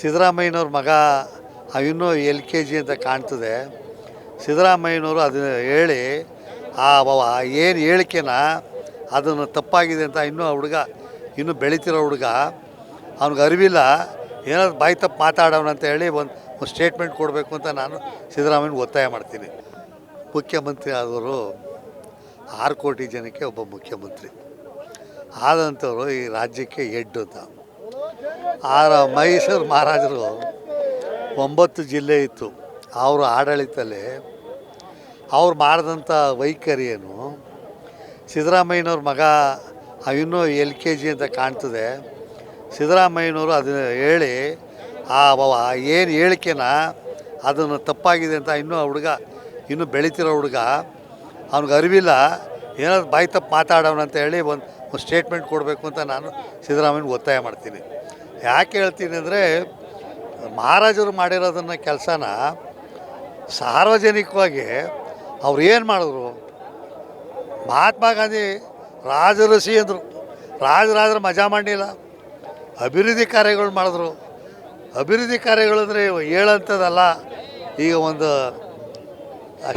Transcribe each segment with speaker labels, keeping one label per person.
Speaker 1: ಸಿದ್ದರಾಮಯ್ಯನವ್ರ ಮಗ ಇನ್ನೂ L K G ಅಂತ ಕಾಣ್ತದೆ. ಸಿದ್ದರಾಮಯ್ಯನವರು ಅದನ್ನು ಹೇಳಿ, ಆ ಏನು ಹೇಳಿಕೆನ ಅದನ್ನು ತಪ್ಪಾಗಿದೆ ಅಂತ ಇನ್ನೂ ಆ ಹುಡುಗ, ಇನ್ನೂ ಬೆಳೀತಿರೋ ಹುಡುಗ, ಅವ್ನಿಗೆ ಅರಿವಿಲ್ಲ, ಏನಾದ್ರು ಬಾಯಿ ತಪ್ಪು ಮಾತಾಡೋಣ ಅಂತ ಹೇಳಿ ಒಂದು ಸ್ಟೇಟ್ಮೆಂಟ್ ಕೊಡಬೇಕು ಅಂತ ನಾನು ಸಿದ್ದರಾಮಯ್ಯನಿಗೆ ಒತ್ತಾಯ ಮಾಡ್ತೀನಿ. ಮುಖ್ಯಮಂತ್ರಿ ಆದವರು ಆರು ಕೋಟಿ ಜನಕ್ಕೆ ಒಬ್ಬ ಮುಖ್ಯಮಂತ್ರಿ. ಆದಂಥವರು ಈ ರಾಜ್ಯಕ್ಕೆ ಹೆಡ್ ಅಂತ. ಆರ ಮೈಸೂರು ಮಹಾರಾಜರು ಒಂಬತ್ತು ಜಿಲ್ಲೆ ಇತ್ತು. ಅವರು ಆಡಳಿತದಲ್ಲಿ ಅವ್ರು ಮಾಡಿದಂಥ ವೈಖರಿ ಏನು? ಸಿದ್ದರಾಮಯ್ಯನವ್ರ ಮಗ ಇನ್ನೂ ಎಲ್ ಕೆ ಜಿ ಅಂತ ಕಾಣ್ತದೆ. ಸಿದ್ದರಾಮಯ್ಯನವರು ಅದನ್ನು ಹೇಳಿ, ಆ ಏನು ಹೇಳಿಕೆನ ಅದನ್ನು ತಪ್ಪಾಗಿದೆ ಅಂತ ಇನ್ನೂ ಹುಡುಗ, ಇನ್ನೂ ಬೆಳೀತಿರೋ ಹುಡುಗ, ಅವ್ನಿಗೆ ಅರಿವಿಲ್ಲ. ಏನಾದ್ರು ಬಾಯಿ ತಪ್ಪು ಮಾತಾಡೋಣ ಅಂತ ಹೇಳಿ ಒಂದು ಒಂದು ಸ್ಟೇಟ್ಮೆಂಟ್ ಕೊಡಬೇಕು ಅಂತ ನಾನು ಸಿದ್ದರಾಮಯ್ಯನಿಗೆ ಒತ್ತಾಯ ಮಾಡ್ತೀನಿ. ಯಾಕೆ ಹೇಳ್ತೀನಿ ಅಂದರೆ, ಮಹಾರಾಜರು ಮಾಡಿರೋದನ್ನ ಕೆಲಸನ ಸಾರ್ವಜನಿಕವಾಗಿ ಅವ್ರು ಏನು ಮಾಡಿದ್ರು? ಮಹಾತ್ಮ ಗಾಂಧಿ ರಾಜರಸಿ ಅಂದರು. ರಾಜರಾದ್ರೆ ಮಜಾ ಮಾಡಲಿಲ್ಲ. ಅಭಿವೃದ್ಧಿ ಕಾರ್ಯಗಳು ಮಾಡಿದ್ರು. ಅಭಿವೃದ್ಧಿ ಕಾರ್ಯಗಳು ಅಂದರೆ ಹೇಳಂಥದ್ದಲ್ಲ ಈಗ ಒಂದು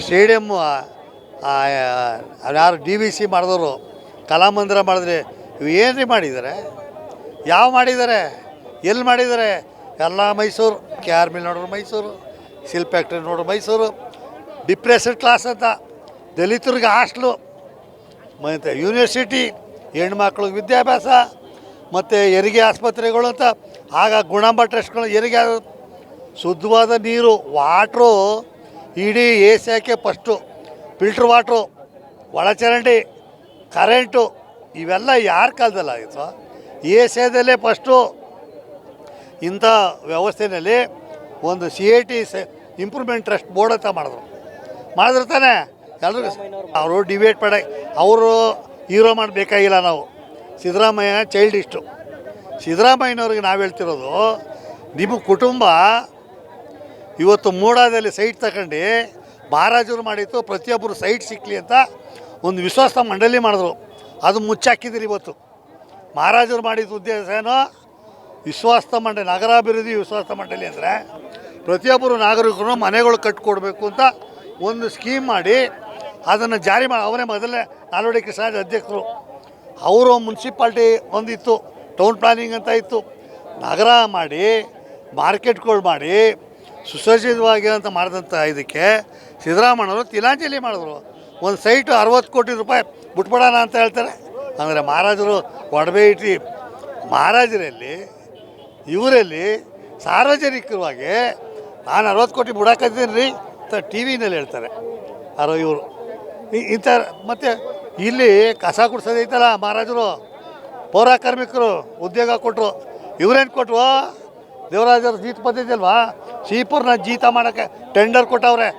Speaker 1: ಸ್ಟೇಡಿಯಮ್ಮು ಯಾರು ಡಿ ವಿ ಸಿ ಮಾಡಿದವರು, ಕಲಾಮಂದಿರ ಮಾಡಿದ್ರೆ, ಇವು ಏನ್ರಿ ಮಾಡಿದ್ದಾರೆ? ಯಾವ ಮಾಡಿದ್ದಾರೆ? ಎಲ್ಲಿ ಮಾಡಿದ್ದಾರೆ ಎಲ್ಲ ಮೈಸೂರು. ಕೆ ಆರ್ ಮಿಲ್ ನೋಡ್ರು ಮೈಸೂರು. ಸಿಲ್ ಫ್ಯಾಕ್ಟ್ರಿ ನೋಡ್ರು ಮೈಸೂರು. ಡಿಪ್ರೆಸ್ಡ್ ಕ್ಲಾಸ್ ಅಂತ. ದಲಿತರಿಗೆ ಹಾಸ್ಟ್ಲು ಮತ್ತು ಯೂನಿವರ್ಸಿಟಿ ಹೆಣ್ಮಕ್ಳಿಗೆ ವಿದ್ಯಾಭ್ಯಾಸ, ಮತ್ತು ಹೆರಿಗೆ ಆಸ್ಪತ್ರೆಗಳು ಅಂತ. ಆಗ ಗುಣಾಂಬ ಟ್ರಸ್ಟ್ಗಳು ಹೆರಿಗೆ ಶುದ್ಧವಾದ ನೀರು ವಾಟ್ರು ಇಡೀ ಏಷ್ಯಾಕ್ಕೆ ಫಸ್ಟು ಫಿಲ್ಟ್ರ್ ವಾಟ್ರು ಒಳಚರಂಡಿ ಕರೆಂಟು ಇವೆಲ್ಲ ಯಾರ ಕಾಲದಲ್ಲಾಗಿತ್ತು ಏಷ್ಯಾದಲ್ಲೇ ಫಸ್ಟು ಇಂಥ ವ್ಯವಸ್ಥೆಯಲ್ಲಿ ಒಂದು C A T improvement trust board ಅಂತ ಮಾಡಿದ್ರು. ಮಾಡಿದ್ರು ತಾನೆ ಎಲ್ಲರಿಗೂ ಅವರು ಡಿಬೇಟ್ ಪಡ ಅವರು ಹೀರೋ ಮಾಡಬೇಕಾಗಿಲ್ಲ ನಾವು. ಸಿದ್ದರಾಮಯ್ಯ ಚೈಲ್ಡ್ ಇಷ್ಟು ಸಿದ್ದರಾಮಯ್ಯನವ್ರಿಗೆ ನಾವು ಹೇಳ್ತಿರೋದು, ನಿಮ್ಮ ಕುಟುಂಬ ಇವತ್ತು ಮೂಡಾದಲ್ಲಿ ಸೈಟ್ ತಗೊಂಡು ಮಹಾರಾಜರು ಮಾಡಿತ್ತು, ಪ್ರತಿಯೊಬ್ಬರು ಸೈಟ್ ಸಿಕ್ಕಲಿ ಅಂತ ಒಂದು ವಿಶ್ವಾಸ ಮಂಡಳಿ ಮಾಡಿದ್ರು. ಅದು ಮುಚ್ಚಾಕಿದ್ದೀರಿ ಇವತ್ತು. ಮಹಾರಾಜರು ಮಾಡಿದ ಉದ್ದೇಶ ಏನೋ? ವಿಶ್ವಾಸ ಮಂಡಳಿ, ನಗರಾಭಿವೃದ್ಧಿ ವಿಶ್ವಾಸ ಮಂಡಳಿ ಅಂದರೆ ಪ್ರತಿಯೊಬ್ಬರು ನಾಗರಿಕರು ಮನೆಗಳು ಕಟ್ಟಿಕೊಡ್ಬೇಕು ಅಂತ ಒಂದು ಸ್ಕೀಮ್ ಮಾಡಿ ಅದನ್ನು ಜಾರಿ ಮಾಡಿ ಅವರೇ ಮೊದಲೇ ನಾಲ್ವಡಿ ಕೃಷ್ಣರಾಜ ಅಧ್ಯಕ್ಷರು. ಅವರು ಮುನ್ಸಿಪಾಲ್ಟಿ ಒಂದಿತ್ತು ಟೌನ್ ಪ್ಲಾನಿಂಗ್ ಅಂತ ಇತ್ತು. ನಗರ ಮಾಡಿ, ಮಾರ್ಕೆಟ್ಗಳು ಮಾಡಿ, ಸುಸಜ್ಜಿತವಾಗಿರೋಂಥ ಮಾಡಿದಂಥ ಇದಕ್ಕೆ ಸಿದ್ದರಾಮಯ್ಯವರು ತಿಲಾಂಜಲಿ ಮಾಡಿದ್ರು. ಒಂದು ಸೈಟು ಅರವತ್ತು ಕೋಟಿ ರೂಪಾಯಿ ಬಿಟ್ಬಿಡೋಣ ಅಂತ ಹೇಳ್ತಾರೆ. ಅಂದರೆ ಮಹಾರಾಜರು ಒಡವೆ ಇಟ್ಟು ಮಹಾರಾಜರಲ್ಲಿ ಇವರಲ್ಲಿ ಸಾರ್ವಜನಿಕವಾಗಿ ನಾನು ಅರವತ್ತು ಕೋಟಿ ಬಿಡಾಕತ್ತೀನಿ ರೀ ಅಂತ ಟಿ ವಿನಲ್ಲಿ ಹೇಳ್ತಾರೆ. ಯಾರೋ ಇವರು. ಇಂಥ ಮತ್ತು ಇಲ್ಲಿ ಕಸ ಕುಡ್ಸೋದೈತಲ್ಲ ಮಹಾರಾಜರು, ಪೌರ ಕಾರ್ಮಿಕರು, ಉದ್ಯೋಗ ಕೊಟ್ಟರು ಇವ್ರೇನು ಕೊಟ್ಟರು ದೇವರಾಜರು ಜೀತ ಪದ್ಧತಿ ಅಲ್ವಾ ಶ್ರೀಪುರ್ನ ಜೀತ ಮಾಡೋಕ್ಕೆ ಟೆಂಡರ್ ಕೊಟ್ಟವ್ರೆ.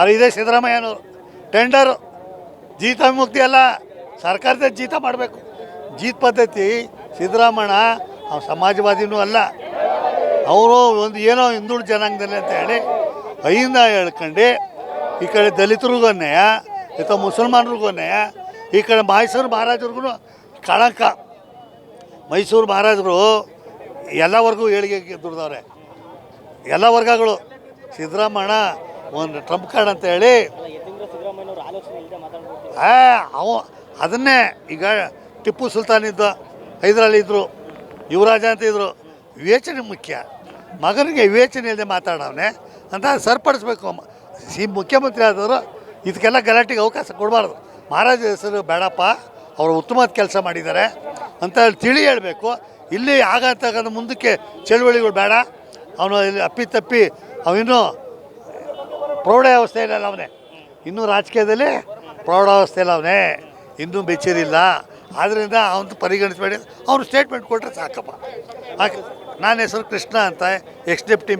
Speaker 1: ಅದು ಇದೇ ಸಿದ್ದರಾಮಯ್ಯನವರು. ಟೆಂಡರ್ ಜೀತ ಮುಕ್ತಿ ಅಲ್ಲ ಸರ್ಕಾರದ ಜೀತ ಮಾಡಬೇಕು. ಜೀತ ಪದ್ಧತಿ, ಸಿದ್ದರಾಮಣ್ಣ ಅವ್ನು ಸಮಾಜವಾದಿನೂ ಅಲ್ಲ. ಅವರು ಒಂದು ಏನೋ ಹಿಂದುಳಿದ ಜನಾಂಗದಲ್ಲಿ ಅಂತ ಹೇಳಿ ಅಹಿಂದ ಹೇಳ್ಕೊಂಡು ಈ ಕಡೆ ದಲಿತರಿಗೂ ಅನ್ಯಾಯ ಅಥವಾ ಮುಸಲ್ಮಾನರಿಗೂ ಅನ್ಯಾಯ, ಈ ಕಡೆ ಮೈಸೂರು ಮಹಾರಾಜರಿಗೂ ಕಳಂಕ. ಮೈಸೂರು ಮಹಾರಾಜರು ಎಲ್ಲ ವರ್ಗೂ ಏಳಿಗೆ ದುಡ್ದವ್ರೆ ಎಲ್ಲ ವರ್ಗಗಳು. ಸಿದ್ದರಾಮಣ್ಣ ಒಂದು ಟ್ರಂಪ್ ಕಾರ್ಡ್ ಅಂತ ಹೇಳಿ. ಆ ಅವ ಅದನ್ನೇ ಈಗ ಟಿಪ್ಪು ಸುಲ್ತಾನ್ ಇದ್ದ ಹೈದರಾಲಿ ಇದ್ದರು ಯುವರಾಜ ಅಂತ ಇದ್ರು. ವಿವೇಚನೆ ಮುಖ್ಯ. ಮಗನಿಗೆ ವಿವೇಚನೆ ಇಲ್ಲದೆ ಮಾತಾಡವನೆ. ಅಂತ ಸರಿಪಡಿಸ್ಬೇಕು. ಸಿ ಮುಖ್ಯಮಂತ್ರಿ ಆದವರು ಇದಕ್ಕೆಲ್ಲ ಗಲಾಟೆಗೆ ಅವಕಾಶ ಕೊಡಬಾರ್ದು. ಮಹಾರಾಜ ಹೆಸರು ಬೇಡಪ್ಪ. ಅವರು ಉತ್ತಮವಾದ ಕೆಲಸ ಮಾಡಿದ್ದಾರೆ. ಅಂತ ತಿಳಿ ಹೇಳಬೇಕು. ಇಲ್ಲಿ ಆಗತಕ್ಕಂಥ ಮುಂದಕ್ಕೆ ಚಳುವಳಿಗಳು ಬೇಡ. ಅವನು ಇಲ್ಲಿ ಅಪ್ಪಿತಪ್ಪಿ ಅವಿನ್ನೂ ಇಲ್ಲ ಅವನೇ. ಇನ್ನೂ ರಾಜಕೀಯದಲ್ಲಿ ಪ್ರೌಢಾವಸ್ಥೆಯಲ್ಲಿ ಅವನೇ. ಇನ್ನೂ ಬೆಚ್ಚರಿಲ್ಲ ಆದ್ದರಿಂದ ಅವನು ಪರಿಗಣಿಸಬೇಡಿ. ಅವ್ರು ಸ್ಟೇಟ್ಮೆಂಟ್ ಕೊಟ್ಟರೆ ಸಾಕಪ್ಪ. ಹಾಗೆ ನನ್ನ ಹೆಸರು ಕೃಷ್ಣ ಅಂತ ಎಕ್ಸ್ ಡೆಪ್ಟಿ